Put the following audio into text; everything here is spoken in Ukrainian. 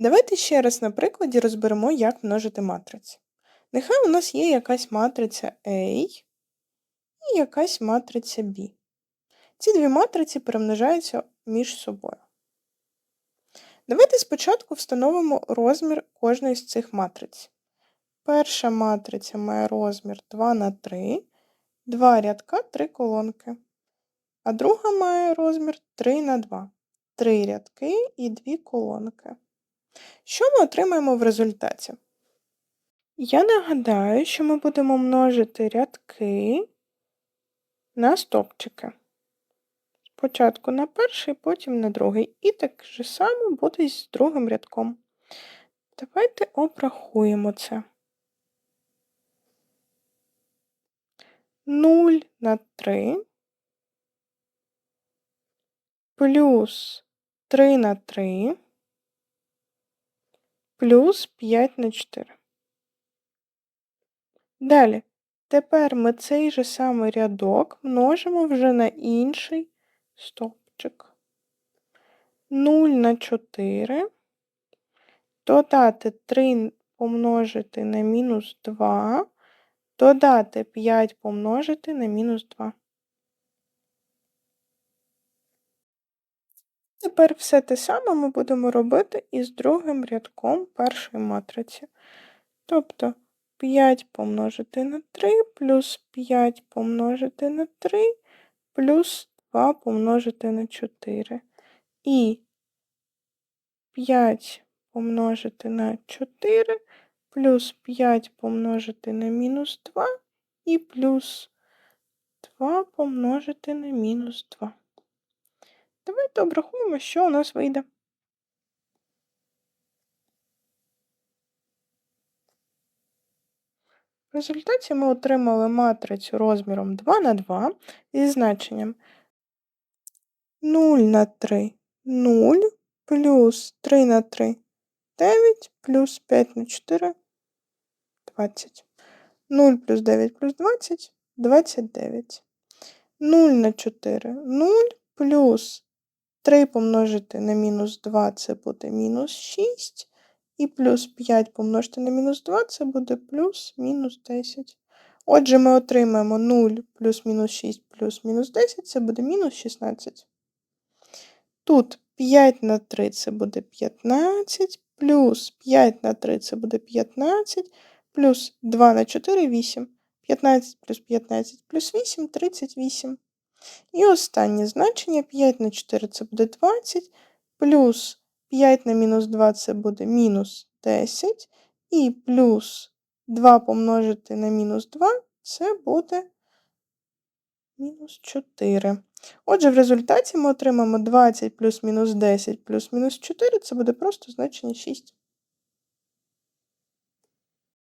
Давайте ще раз на прикладі розберемо, як множити матриці. Нехай у нас є якась матриця A і якась матриця B. Ці дві матриці перемножаються між собою. Давайте спочатку встановимо розмір кожної з цих матриць. Перша матриця має розмір 2 на 3, 2 рядка, 3 колонки. А друга має розмір 3 на 2, 3 рядки і 2 колонки. Що ми отримаємо в результаті? Я нагадаю, що ми будемо множити рядки на стовпчики. Спочатку на перший, потім на другий. І так же само буде з другим рядком. Давайте обрахуємо це. 0 на 3 плюс 3 на 3 плюс 5 на 4. Далі. Тепер ми цей же самий рядок множимо вже на інший стовпчик. 0 на 4. Додати 3 помножити на мінус 2. Додати 5 помножити на мінус 2. Тепер все те саме ми будемо робити із другим рядком першої матриці. Тобто 5 помножити на 3 плюс 5 помножити на 3 плюс 2 помножити на 4. І 5 помножити на 4 плюс 5 помножити на мінус 2 і плюс 2 помножити на мінус 2. Давайте обрахуємо, що у нас вийде. В результаті ми отримали матрицю розміром 2 на 2 зі значенням 0 на 3 0 плюс 3 на 3 9 плюс 5 на 4 20. 0 плюс 9 плюс 20 29. 0 на 4 0 плюс 3 помножити на мінус 2 це буде мінус 6. І плюс 5 помножити на мінус 2 це буде плюс мінус 10. Отже, ми отримаємо 0 плюс мінус 6 плюс мінус 10 це буде мінус 16. Тут 5 на 3 це буде 15, плюс 5 на 3 це буде 15, плюс 2 на 4 8. 15 плюс 15 плюс 8 38. І останнє значення 5 на 4 це буде 20, плюс 5 на мінус 2 це буде мінус 10, і плюс 2 помножити на мінус 2 це буде мінус 4. Отже, в результаті ми отримаємо 20 плюс мінус 10 плюс мінус 4, це буде просто значення 6.